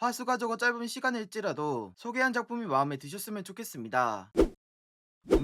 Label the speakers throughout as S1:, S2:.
S1: 화수가 적어 짧은 시간일지라도 소개한 작품이 마음에 드셨으면 좋겠습니다.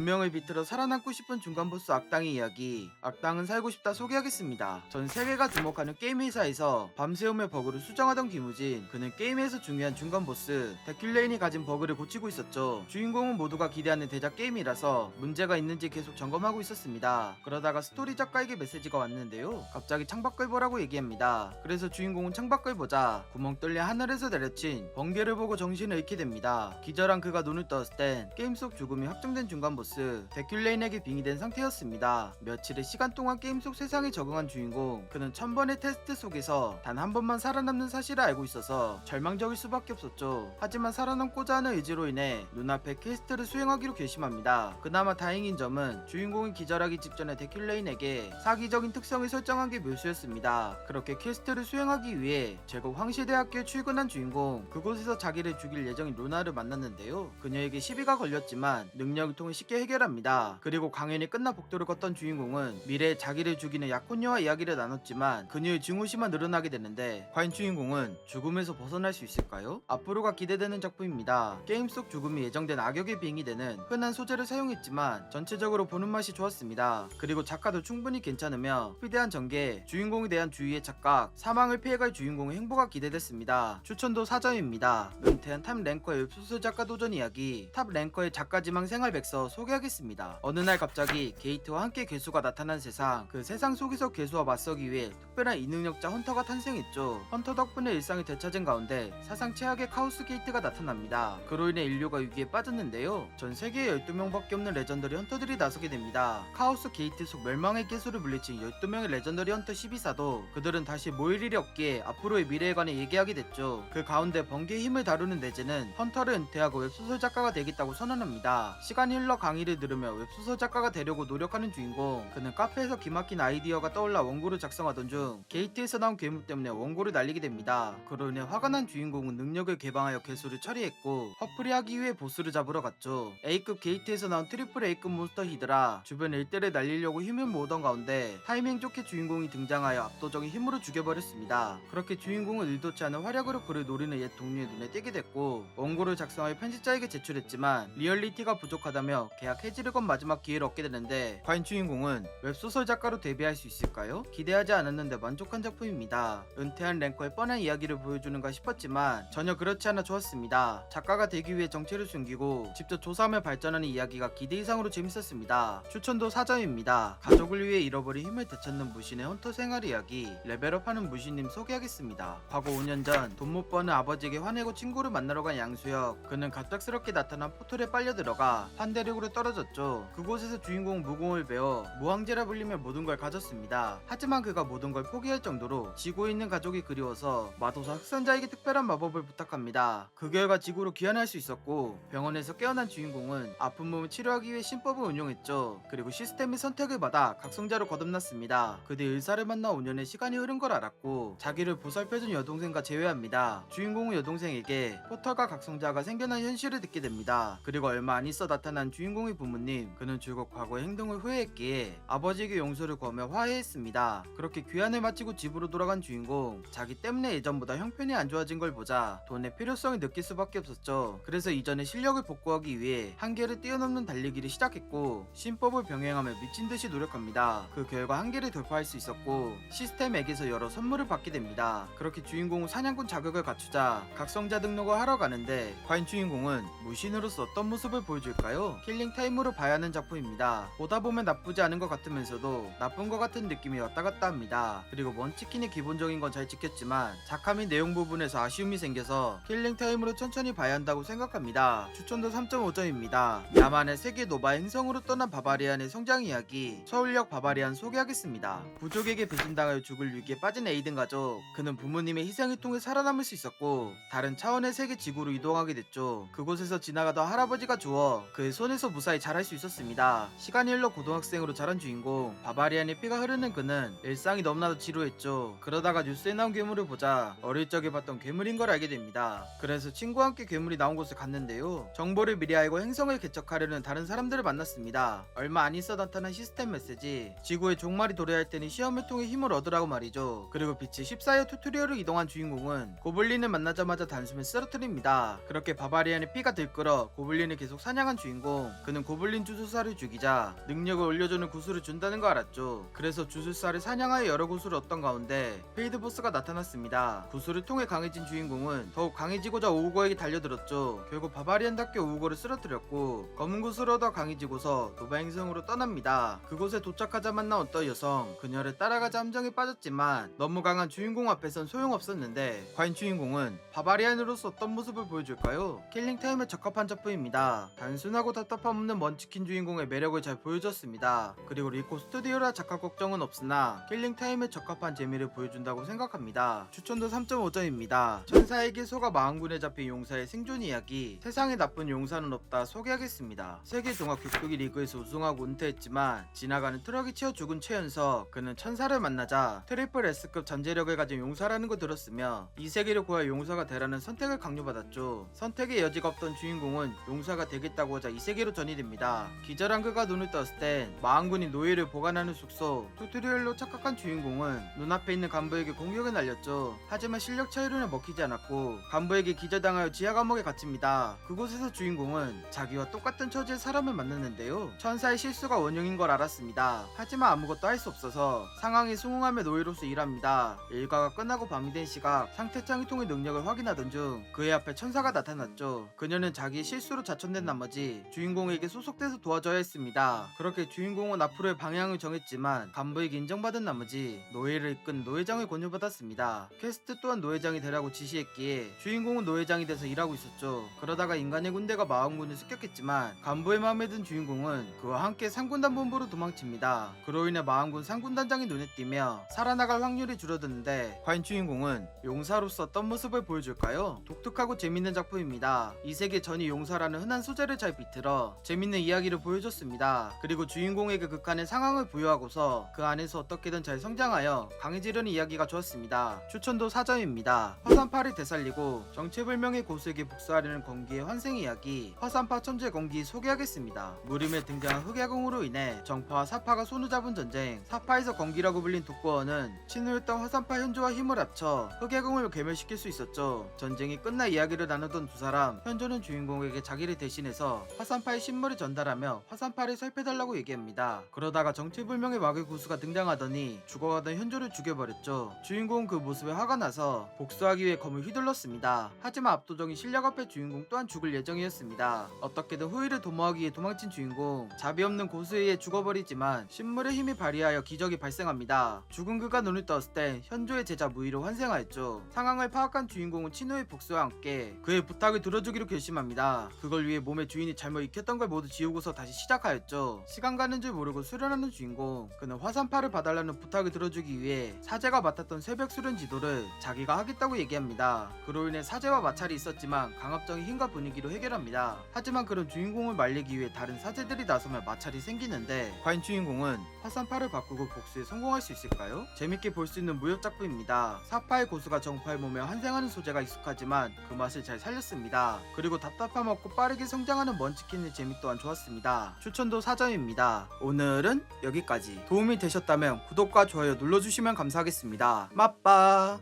S1: 운명을 비틀어 살아남고 싶은 중간 보스 악당의 이야기 악당은 살고 싶다 소개하겠습니다. 전 세계가 주목하는 게임 회사에서 밤새우며 버그를 수정하던 김우진 그는 게임에서 중요한 중간 보스 데큘레인이 가진 버그를 고치고 있었죠. 주인공은 모두가 기대하는 대작 게임이라서 문제가 있는지 계속 점검하고 있었습니다. 그러다가 스토리 작가에게 메시지가 왔는데요. 갑자기 창밖을 보라고 얘기합니다. 그래서 주인공은 창밖을 보자 구멍 뚫려 하늘에서 내려친 번개를 보고 정신을 잃게 됩니다. 기절한 그가 눈을 떴을 땐 게임 속 죽음이 확정된 중간 보스 데큘레인에게 빙의된 상태였습니다. 며칠의 시간 동안 게임 속 세상에 적응한 주인공 그는 천 번의 테스트 속에서 단 한 번만 살아남는 사실을 알고 있어서 절망적일 수밖에 없었죠. 하지만 살아남고자 하는 의지로 인해 눈앞에 퀘스트를 수행하기로 결심합니다. 그나마 다행인 점은 주인공이 기절하기 직전에 데큘레인에게 사기적인 특성을 설정한 게 묘수였습니다. 그렇게 퀘스트를 수행하기 위해 제국 황시대학교에 출근한 주인공 그곳에서 자기를 죽일 예정인 루나를 만났는데요. 그녀에게 시비가 걸렸지만 능력을 통해 쉽게 해결합니다. 그리고 강연이 끝나 복도를 걷던 주인공은 미래에 자기를 죽이는 약혼녀와 이야기를 나눴지만 그녀의 증오심만 늘어나게 되는데 과연 주인공은 죽음에서 벗어날 수 있을까요? 앞으로가 기대되는 작품입니다. 게임 속 죽음이 예정된 악역에 빙의되는 흔한 소재를 사용했지만 전체적으로 보는 맛이 좋았습니다. 그리고 작가도 충분히 괜찮으며 위대한 전개, 주인공에 대한 주의의 착각, 사망을 피해갈 주인공의 행보가 기대됐습니다. 추천도 4점입니다. 은퇴한 탑 랭커의 웹소설 작가 도전 이야기, 탑 랭커의 작가 지망 생활 백서 소개하겠습니다. 어느 날 갑자기 게이트와 함께 괴수가 나타난 세상, 그 세상 속에서 괴수와 맞서기 위해 특별한 이능력자 헌터가 탄생했죠. 헌터 덕분에 일상이 되찾은 가운데 사상 최악의 카오스 게이트가 나타납니다. 그로 인해 인류가 위기에 빠졌는데요. 전 세계에 12명밖에 없는 레전더리 헌터들이 나서게 됩니다. 카오스 게이트 속 멸망의 개수를 물리친 12명의 레전더리 헌터 12사도 그들은 다시 모일 일이 없기에 앞으로의 미래에 관해 얘기하게 됐죠. 그 가운데 번개의 힘을 다루는 네즈는 헌터를 은퇴하고 웹소설 작가가 되겠다고 선언합니다. 시간이 흘러 강의를 들으며 웹소설 작가가 되려고 노력하는 주인공 그는 카페에서 기막힌 아이디어가 떠올라 원고를 작성하던 중 게이트에서 나온 괴물 때문에 원고를 날리게 됩니다. 그로 인해 화가 난 주인공은 능력을 개방하여 개수를 처리했고 허프리하기 위해 보스를 잡으러 갔죠. A급 게이트에서 나온 트리플 A급 몬스터 히드라 주변 일대를 날리려고 힘을 모으던 가운데 타이밍 좋게 주인공이 등장하여 압도적인 힘으로 죽여버렸습니다. 그렇게 주인공은 의도치 않은 활약으로 그를 노리는 옛 동료의 눈에 띄게 됐고 원고를 작성하여 편집자에게 제출했지만 리얼리티가 부족하다며 계약 해지를 건 마지막 기회를 얻게 되는데 과연 주인공은 웹소설 작가로 데뷔할 수 있을까요? 기대하지 않았는데 만족한 작품입니다. 은퇴한 랭커의 뻔한 이야기를 보여주는가 싶었지만 전혀 그렇지 않아 좋았습니다. 작가가 되기 위해 정체를 숨기고 직접 조사하며 발전하는 이야기가 기대 이상으로 재밌었습니다. 추천도 4점입니다. 가족을 위해 잃어버린 힘을 되찾는 무신의 헌터 생활 이야기 레벨업하는 무신님 소개하겠습니다. 과거 5년 전 돈 못 버는 아버지에게 화내고 친구를 만나러 간 양수혁 그는 갑작스럽게 나타난 포털에 빨려 들어가 판대륙 으로 떨어졌죠. 그곳에서 주인공 무공을 배워 무왕제라 불리며 모든 걸 가졌습니다. 하지만 그가 모든 걸 포기할 정도로 지구에 있는 가족이 그리워서 마도사 흑선자에게 특별한 마법을 부탁합니다. 그 결과 지구로 귀환할 수 있었고 병원에서 깨어난 주인공은 아픈 몸을 치료하기 위해 신법을 운용했죠. 그리고 시스템의 선택을 받아 각성자로 거듭났습니다. 그뒤 의사를 만나 5년의 시간이 흐른 걸 알았고 자기를 보살펴준 여동생과 재회합니다. 주인공은 여동생에게 포털과 각성자가 생겨난 현실을 듣게 됩니다. 그리고 얼마 안 있어 나타난 주인 공의 부모님 그는 줄곧 과거의 행동을 후회했기에 아버지에게 용서를 구하며 화해했습니다. 그렇게 귀환을 마치고 집으로 돌아간 주인공 자기 때문에 예전보다 형편이 안 좋아진 걸 보자 돈의 필요성을 느낄 수밖에 없었죠. 그래서 이전에 실력을 복구하기 위해 한계를 뛰어넘는 달리기를 시작했고 신법을 병행하며 미친 듯이 노력합니다. 그 결과 한계를 돌파할 수 있었고 시스템에게서 여러 선물을 받게 됩니다. 그렇게 주인공은 사냥꾼 자격을 갖추자 각성자 등록을 하러 가는데 과연 주인공은 무신으로서 어떤 모습을 보여줄까요? 킬링 타임으로 봐야 하는 작품입니다. 보다 보면 나쁘지 않은 것 같으면서도 나쁜 것 같은 느낌이 왔다 갔다 합니다. 그리고 먼치킨의 기본적인 건 잘 지켰지만 작화및 내용 부분에서 아쉬움이 생겨서 킬링 타임으로 천천히 봐야 한다고 생각합니다. 추천도 3.5점입니다. 야만의 세계 노바 행성으로 떠난 바바리안의 성장 이야기 서울역 바바리안 소개하겠습니다. 부족에게 배신당하여 죽을 위기에 빠진 에이든 가족 그는 부모님의 희생을 통해 살아남을 수 있었고 다른 차원의 세계 지구로 이동하게 됐죠. 그곳에서 지나가던 할아버지가 주어 그의 손에서 어려서 무사히 잘할 수 있었습니다. 시간이 흘러 고등학생으로 자란 주인공 바바리안의 피가 흐르는 그는 일상이 너무나도 지루했죠. 그러다가 뉴스에 나온 괴물을 보자 어릴 적에 봤던 괴물인 걸 알게 됩니다. 그래서 친구와 함께 괴물이 나온 곳을 갔는데요. 정보를 미리 알고 행성을 개척하려는 다른 사람들을 만났습니다. 얼마 안 있어 나타난 시스템 메시지 지구의 종말이 도래할 때는 시험을 통해 힘을 얻으라고 말이죠. 그리고 빛이 14여 튜토리얼을 이동한 주인공은 고블린을 만나자마자 단숨에 쓰러뜨립니다. 그렇게 바바리안의 피가 들끓어 고블린을 계속 사냥한 주인공 그는 고블린 주술사를 죽이자 능력을 올려주는 구슬을 준다는 거 알았죠. 그래서 주술사를 사냥하여 여러 구슬을 얻던 가운데 페이드 보스가 나타났습니다. 구슬을 통해 강해진 주인공은 더욱 강해지고자 오우거에게 달려들었죠. 결국 바바리안답게 오우거를 쓰러뜨렸고 검은 구슬을 얻어 강해지고서 노바 행성으로 떠납니다. 그곳에 도착하자 만난 어떤 여성 그녀를 따라가자 함정에 빠졌지만 너무 강한 주인공 앞에선 소용없었는데 과연 주인공은 바바리안으로서 어떤 모습을 보여줄까요? 킬링타임에 적합한 작품입니다. 단순하고 답답 함 없는 먼치킨 주인공의 매력을 잘 보여줬습니다. 그리고 리코 스튜디오라 작가 걱정은 없으나 킬링타임에 적합한 재미를 보여준다고 생각합니다. 추천도 3.5점입니다. 천사에게 소가 마흔군에 잡힌 용사의 생존 이야기 세상에 나쁜 용사는 없다 소개하겠습니다. 세계 종합 격투기 리그에서 우승하고 은퇴했지만 지나가는 트럭이 치어 죽은 최연석 그는 천사를 만나자 트리플 S급 잠재력을 가진 용사라는 걸 들었으며 이 세계를 구할 용사가 되라는 선택을 강요받았죠. 선택의 여지가 없던 주인공은 용사가 되겠다고 하자 이 세계로 전이됩니다. 기절한 그가 눈을 떴을 땐 마흔군이 노예를 보관하는 숙소 튜토리얼로 착각한 주인공은 눈앞에 있는 간부에게 공격을 날렸죠. 하지만 실력 차이로는 먹히지 않았고 간부에게 기절당하여 지하 감옥에 갇힙니다. 그곳에서 주인공은 자기와 똑같은 처지의 사람을 만났는데요. 천사의 실수가 원흉인 걸 알았습니다. 하지만 아무것도 할 수 없어서 상황에 승응하며 노예로서 일합니다. 일과가 끝나고 밤이 된 시각 상태창을 통해 능력을 확인하던 중 그의 앞에 천사가 나타났죠. 그녀는 자기의 실수로 자천된 나머지 주인공 에게 소속돼서 도와줘야 했습니다. 그렇게 주인공은 앞으로의 방향을 정했지만 간부에게 인정받은 나머지 노예를 이끈 노예장을 권유받았습니다. 퀘스트 또한 노예장이 되라고 지시했기에 주인공은 노예장이 돼서 일하고 있었죠. 그러다가 인간의 군대가 마왕군을 습격했지만 간부의 마음에 든 주인공은 그와 함께 상군단 본부로 도망칩니다. 그로 인해 마왕군 상군단장이 눈에 띄며 살아나갈 확률이 줄어드는데 과연 주인공은 용사로서 어떤 모습을 보여줄까요? 독특하고 재밌는 작품입니다. 이 세계 전이 용사라는 흔한 소재를 잘 비틀어 재밌는 이야기를 보여줬습니다. 그리고 주인공에게 극한의 상황을 부여하고서 그 안에서 어떻게든 잘 성장하여 강해지려는 이야기가 좋았습니다. 추천도 4점입니다. 화산파를 되살리고 정체불명의 고수에게 복수하려는 건기의 환생 이야기 화산파 천재 건기 소개하겠습니다. 무림에 등장한 흑야공으로 인해 정파와 사파가 손을 잡은 전쟁 사파에서 건기라고 불린 독거원은 친우였던 화산파 현조와 힘을 합쳐 흑야공을 괴멸시킬 수 있었죠. 전쟁이 끝나 이야기를 나누던 두 사람 현조는 주인공에게 자기를 대신해서 화산파의 신물을 전달하며 화산파를 살펴달라고 얘기합니다. 그러다가 정체불명의 마귀 구수가 등장하더니 죽어가던 현조를 죽여버렸죠. 주인공은 그 모습에 화가 나서 복수하기 위해 검을 휘둘렀습니다. 하지만 압도적인 실력 앞에 주인공 또한 죽을 예정이었습니다. 어떻게든 후위를 도모하기 위해 도망친 주인공 자비 없는 고수에 의해 죽어버리지만 신물의 힘이 발휘하여 기적이 발생합니다. 죽은 그가 눈을 떴을 때 현조의 제자 무희로 환생하였죠. 상황을 파악한 주인공은 친우의 복수와 함께 그의 부탁을 들어주기로 결심합니다. 그걸 위해 몸의 주인이 잘못 익혔 던 걸 모두 지우고서 다시 시작하였죠. 시간 가는 줄 모르고 수련하는 주인공 그는 화산파를 봐달라는 부탁을 들어주기 위해 사제가 맡았던 새벽 수련 지도를 자기가 하겠다고 얘기합니다. 그로 인해 사제와 마찰이 있었지만 강압적인 힘과 분위기로 해결합니다. 하지만 그런 주인공을 말리기 위해 다른 사제들이 나서며 마찰이 생기는데 과연 주인공은 화산파를 바꾸고 복수에 성공할 수 있을까요? 재밌게 볼 수 있는 무협 작품입니다. 사파의 고수가 정파의 몸에 환생하는 소재가 익숙하지만 그 맛을 잘 살렸습니다. 그리고 답답함 없고 빠르게 성장하는 먼치킨의 재미 또한 좋았습니다. 추천도 4점입니다. 오늘은 여기까지 도움이 되셨다면 구독과 좋아요 눌러주시면 감사하겠습니다. 맛빠